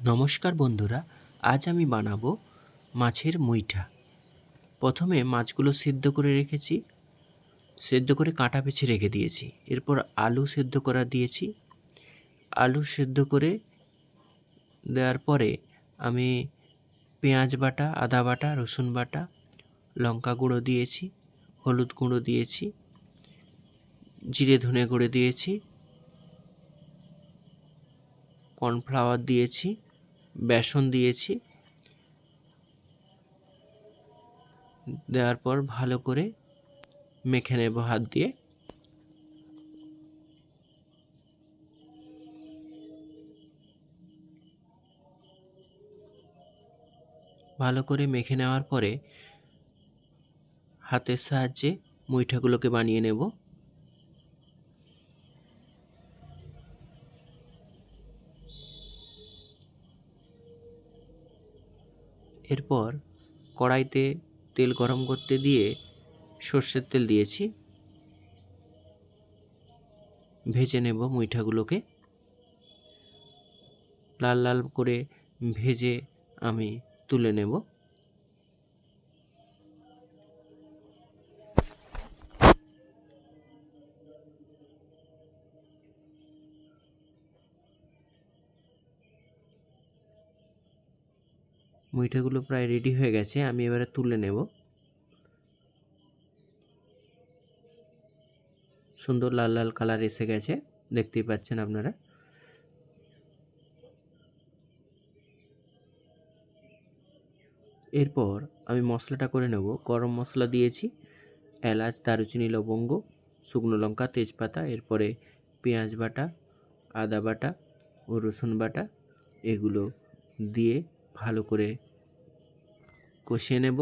নমস্কার বন্ধুরা, আজ আমি বানাবো মাছের মুইঠা। প্রথমে মাছগুলো সেদ্ধ করে রেখেছি, সেদ্ধ করে কাঁটা বেছে রেখে দিয়েছি। এরপর আলু সেদ্ধ করা দিয়েছি। আলু সেদ্ধ করে দেওয়ার পরে আমি পেঁয়াজ বাটা, আদা বাটা, রসুন বাটা, লঙ্কা গুঁড়ো দিয়েছি, হলুদ গুঁড়ো দিয়েছি, জিরে ধনে গুঁড়ো দিয়েছি, কর্নফ্লাওয়ার দিয়েছি বেসন দিয়েছি। দেওয়ার পর ভালো করে মেখে নেব হাত দিয়ে। ভালো করে মেখে নেওয়ার পরে হাতের সাহায্যে মুইঠাগুলোকে বানিয়ে নেব। এরপর কড়াইতে তেল গরম করতে দিয়ে সর্ষের তেল দিয়েছি। ভেজে নেব মুইঠাগুলোকে লাল লাল করে ভেজে আমি তুলে নেব। মুইঠাগুলো প্রায় রেডি হয়ে গেছে, আমি এবারে তুলে নেব। সুন্দর লাল লাল কালার এসে গেছে, দেখতেই পাচ্ছেন আপনারা। এরপর আমি মশলাটা করে নেব। গরম মশলা দিয়েছি, এলাচ, দারুচিনি, লবঙ্গ, শুকনো লঙ্কা, তেজপাতা, এরপরে পেঁয়াজ বাটা, আদা বাটা ও রসুন বাটা, এগুলো দিয়ে ভালো করে কষিয়ে নেব।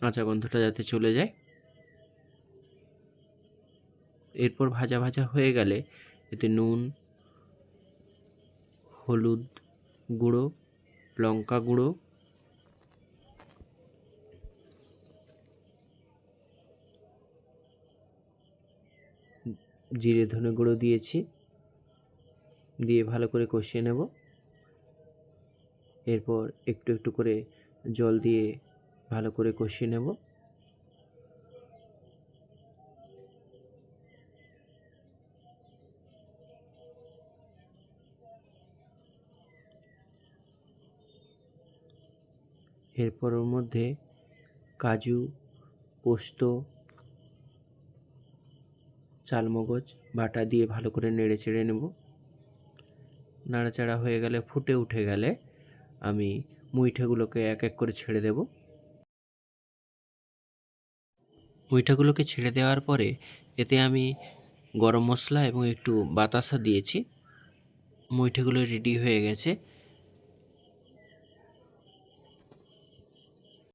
কাঁচা গন্ধটা যাতে চলে যায়। এরপর ভাজা ভাজা হয়ে গেলে এতে নুন, হলুদ গুঁড়ো, লঙ্কা গুঁড়ো, জিরে ধনে গুঁড়ো দিয়েছি। দিয়ে ভালো করে কষিয়ে নেব। এরপর একটু একটু করে জল দিয়ে ভালো করে কষিয়ে নেব। এরপর ওর মধ্যে কাজু, পোস্ত, চালমগজ, বাটা দিয়ে ভালো করে নেড়ে চেড়ে নেব। নাড়াচাড়া হয়ে গেলে, ফুটে উঠে গেলে আমি মুইঠাগুলোকে এক এক করে ছেড়ে দেব। মুইঠাগুলোকে ছেড়ে দেওয়ার পরে এতে আমি গরম মশলা এবং একটু বাতাসা দিয়েছি। মুইঠাগুলো রেডি হয়ে গেছে।